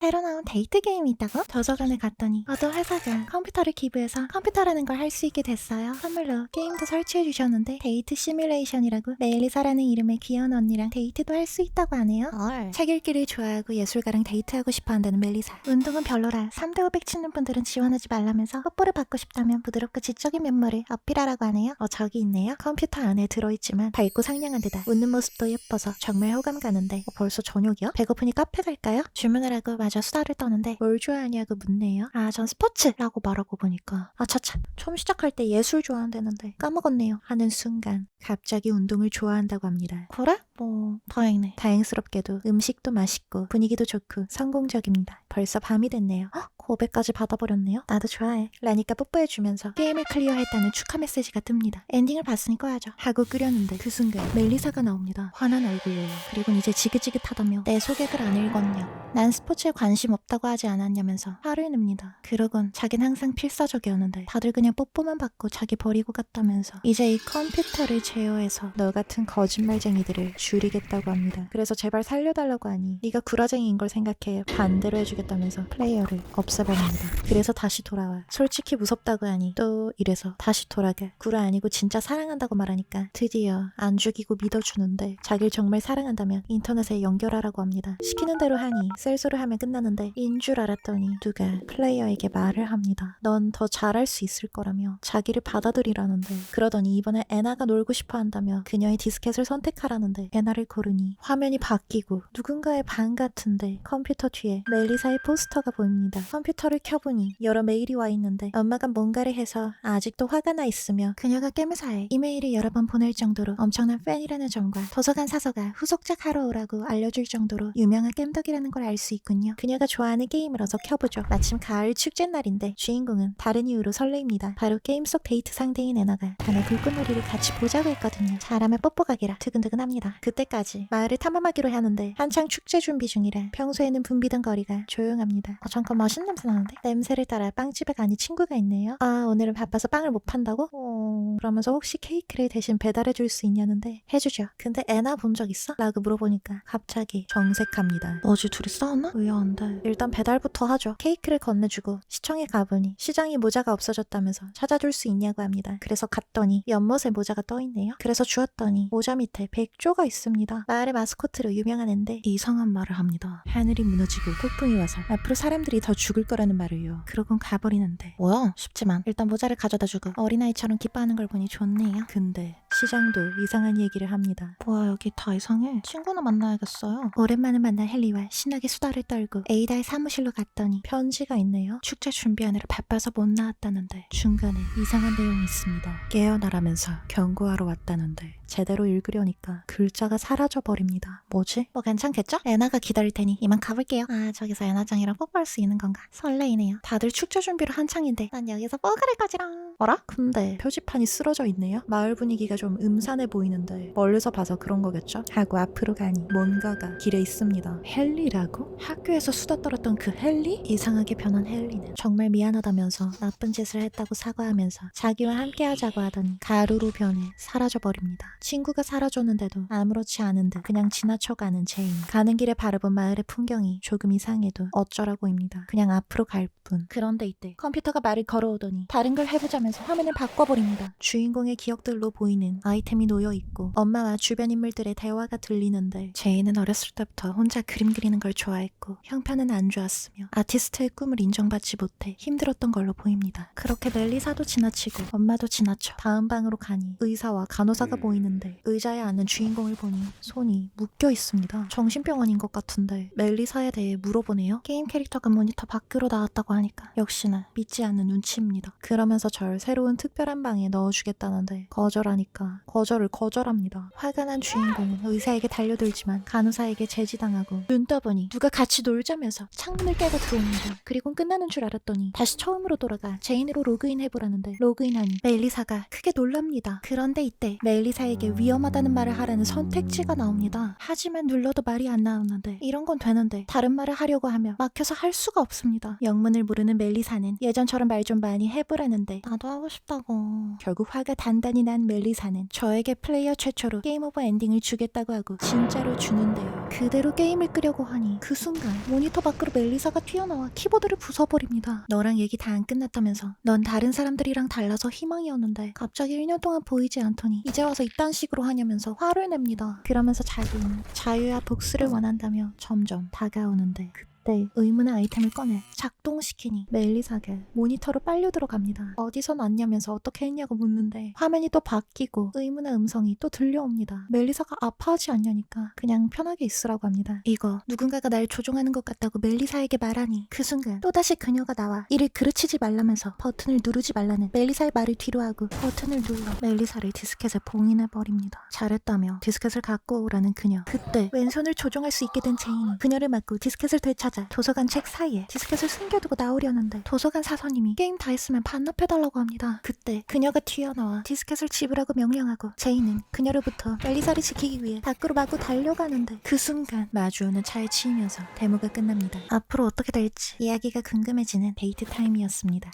새로 나온 데이트 게임이 있다고? 도서관에 갔더니 어떤 회사가 컴퓨터를 기부해서 컴퓨터라는 걸 할 수 있게 됐어요. 선물로 게임도 설치해 주셨는데 데이트 시뮬레이션이라고 멜리사라는 이름의 귀여운 언니랑 데이트도 할 수 있다고 하네요. 책 읽기를 좋아하고 예술가랑 데이트하고 싶어 한다는 멜리사. 운동은 별로라 3대 500 치는 분들은 지원하지 말라면서 뽀뽀를 받고 싶다면 부드럽고 지적인 면모를 어필하라고 하네요. 어 저기 있네요. 컴퓨터 안에 들어있지만 밝고 상냥한 데다 웃는 모습도 예뻐서 정말 호감 가는데 어, 벌써 저녁이요? 배고프니 카페 갈까요? 주문을 하고 마저 수다를 떠는데 뭘 좋아하냐고 묻네요. 아 전 스포츠라고 말하고 보니까 아 차차 처음 시작할 때 예술 좋아한다는데 까먹었네요. 하는 순간 갑자기 운동을 좋아한다고 합니다. 그래? 뭐 다행이네. 다행스럽게도 음식도 맛있고 분위기도 좋고 성공적입니다. 벌써 밤이 됐네요. 헉, 고백까지 받아버렸네요. 나도 좋아해. 라니까 뽀뽀해주면서 게임을 클리어했다는 축하 메시지가 뜹니다. 엔딩을 봤으니 꺼야죠. 하고 끄려는데 그 순간 멜리사가 나옵니다. 화난 얼굴로. 그리고 이제 지긋지긋하다며 내 소개글 안 읽었냐. 난 스포츠에 관심 없다고 하지 않았냐면서 화를 냅니다. 그러곤 자긴 항상 필사적이었는데 다들 그냥 뽀뽀만 받고 자기 버리고 갔다면서 이제 이 컴퓨터를 제어해서 너 같은 거짓말쟁이들을 줄이겠다고 합니다. 그래서 제발 살려달라고 하니 네가 구라쟁이인 걸 생각해 반대로 해주겠다면서 플레이어를 없애 버립니다. 그래서 다시 돌아와. 솔직히 무섭다고 하니 또 이래서 다시 돌아가. 구라 아니고 진짜 사랑한다고 말하니까 드디어 안 죽이고 믿어주는데 자기를 정말 사랑한다면 인터넷에 연결하라고 합니다. 시키는 대로 하니 셀소를 하면 끝나는데 인 줄 알았더니 누가 플레이어에게 말을 합니다. 넌 더 잘할 수 있을 거라며 자기를 받아들이라는데 그러더니 이번에 애나가 놀고 싶어 한다며 그녀의 디스켓을 선택하라는데 애나를 고르니 화면이 바뀌고 누군가의 방 같은데 컴퓨터 뒤에 멜리사의 포스터가 보입니다. 컴퓨터를 켜보니 여러 메일이 와 있는데 엄마가 뭔가를 해서 아직도 화가 나 있으며 그녀가 게임사에 이메일을 여러 번 보낼 정도로 엄청난 팬이라는 점과 도서관 사서가 후속작 하러 오라고 알려줄 정도로 유명한 겜덕이라는 걸 알 수 있군요. 그녀가 좋아하는 게임을 어서 켜보죠. 마침 가을 축제 날인데 주인공은 다른 이유로 설레입니다. 바로 게임 속 데이트 상대인 애나가 밤에 불꽃놀이를 같이 보자고 했거든요. 잘하면 뽀뽀 가기라 두근두근합니다. 그때까지 마을을 탐험하기로 하는데 한창 축제 준비 중이라 평소에는 붐비던 거리가 조용합니다. 어, 잠깐 맛있는 냄새 나는데? 냄새를 따라 빵집에 가니 친구가 있네요. 아 오늘은 바빠서 빵을 못 판다고? 어... 그러면서 혹시 케이크를 대신 배달해 줄 수 있냐는데 해주죠. 근데 애나 본 적 있어? 라고 물어보니까 갑자기 정색합니다. 어제 둘이 싸웠나? 의아한데 일단 배달부터 하죠. 케이크를 건네주고 시청에 가보니 시장이 모자가 없어졌다면서 찾아줄 수 있냐고 합니다. 그래서 갔더니 연못에 모자가 떠있네요. 그래서 주었더니 모자 밑에 백조가 있습니다. 마을의 마스코트로 유명한 앤데 이상한 말을 합니다. 하늘이 무너지고 폭풍이 와서 앞으로 사람들이 더 죽을 거라는 말을요. 그러곤 가버리는데 뭐야? 쉽지만 일단 모자를 가져다 주고 어린아이처럼 기뻐하는 걸 보니 좋네요. 근데 시장도 이상한 얘기를 합니다. 뭐야 여기 다 이상해. 친구나 만나야겠어요. 오랜만에 만난 헨리와 신나게 수다를 떨고 에이다의 사무실로 갔더니 편지가 있네요. 축제 준비하느라 바빠서 못 나왔다는데 중간에 이상한 내용이 있습니다. 깨어나라면서 경고하러 왔다는데 제대로 읽으려니까 글자가 사라져 버립니다. 뭐지? 뭐 괜찮겠죠? 애나가 기다릴 테니 이만 가볼게요. 아 저기서 애나장이랑 뽀뽀할 수 있는 건가? 설레이네요. 다들 축제 준비로 한창인데 난 여기서 뽀글할 거지랑. 뭐라? 근데 표지판이 쓰러져 있네요. 마을 분위기가 좀 음산해 보이는데 멀리서 봐서 그런 거겠죠? 하고 앞으로 가니 뭔가가 길에 있습니다. 헨리라고? 학교에서 수다 떨었던 그 헨리? 이상하게 변한 헨리는 정말 미안하다면서 나쁜 짓을 했다고 사과하면서 자기와 함께하자고 하더니 가루로 변해 사라져 버립니다. 친구가 사라졌는데도 아무렇지 않은 듯 그냥 지나쳐가는 제인. 가는 길에 바라본 마을의 풍경이 조금 이상해도 어쩌라고입니다. 그냥 앞으로 갈 뿐. 그런데 이때 컴퓨터가 말을 걸어오더니 다른 걸 해보자면서 화면을 바꿔버립니다. 주인공의 기억들로 보이는 아이템이 놓여 있고 엄마와 주변 인물들의 대화가 들리는데 제인은 어렸을 때부터 혼자 그림 그리는 걸 좋아했고 형편은 안 좋았으며 아티스트의 꿈을 인정받지 못해 힘들었던 걸로 보입니다. 그렇게 멜리사도 지나치고 엄마도 지나쳐 다음 방으로 가니 의사와 간호사가 보이는 데 의자에 앉는 주인공을 보니 손이 묶여 있습니다. 정신병원인 것 같은데 멜리사에 대해 물어보네요. 게임 캐릭터가 모니터 밖으로 나왔다고 하니까 역시나 믿지 않는 눈치입니다. 그러면서 절 새로운 특별한 방에 넣어주겠다는데 거절하니까 거절을 거절합니다. 화가 난 주인공은 의사에게 달려들지만 간호사에게 제지당하고 눈 떠보니 누가 같이 놀자면서 창문을 깨고 들어옵니다. 그리고 끝나는 줄 알았더니 다시 처음으로 돌아가 제인으로 로그인 해보라는데 로그인하니 멜리사가 크게 놀랍니다. 그런데 이때 멜리사 에게 저에게 위험하다는 말을 하라는 선택지가 나옵니다. 하지만 눌러도 말이 안 나오는데 이런 건 되는데 다른 말을 하려고 하면 막혀서 할 수가 없습니다. 영문을 모르는 멜리사는 예전처럼 말 좀 많이 해보라는데 나도 하고 싶다고. 결국 화가 단단히 난 멜리사는 저에게 플레이어 최초로 게임 오버 엔딩을 주겠다고 하고 진짜로 주는데요. 그대로 게임을 끄려고 하니 그 순간 모니터 밖으로 멜리사가 튀어나와 키보드를 부숴버립니다. 너랑 얘기 다 안 끝났다면서 넌 다른 사람들이랑 달라서 희망이었는데 갑자기 1년 동안 보이지 않더니 이제 와서 이딴 식으로 하냐면서 화를 냅니다. 그러면서 자기는 자유와 복수를 원한다며 점점 다가오는데 그 때 의문의 아이템을 꺼내 작동시키니 멜리사가 모니터로 빨려 들어갑니다. 어디서 났냐면서 어떻게 했냐고 묻는데 화면이 또 바뀌고 의문의 음성이 또 들려옵니다. 멜리사가 아파하지 않냐니까 그냥 편하게 있으라고 합니다. 이거 누군가가 날 조종하는 것 같다고 멜리사에게 말하니 그 순간 또다시 그녀가 나와 이를 그르치지 말라면서 버튼을 누르지 말라는 멜리사의 말을 뒤로하고 버튼을 눌러 멜리사를 디스켓에 봉인해버립니다. 잘했다며 디스켓을 갖고 오라는 그녀. 그때 왼손을 조종할 수 있게 된 제인이 그녀를 맞고 디스켓을 되찾 아 도서관 책 사이에 디스켓을 숨겨두고 나오려는데 도서관 사서님이 게임 다 했으면 반납해달라고 합니다. 그때 그녀가 튀어나와 디스켓을 지불하고 명령하고 제인은 그녀로부터 멜리사를 지키기 위해 밖으로 마구 달려가는데 그 순간 마주오는 차에 치이면서 데모가 끝납니다. 앞으로 어떻게 될지 이야기가 궁금해지는 데이트 타임이었습니다.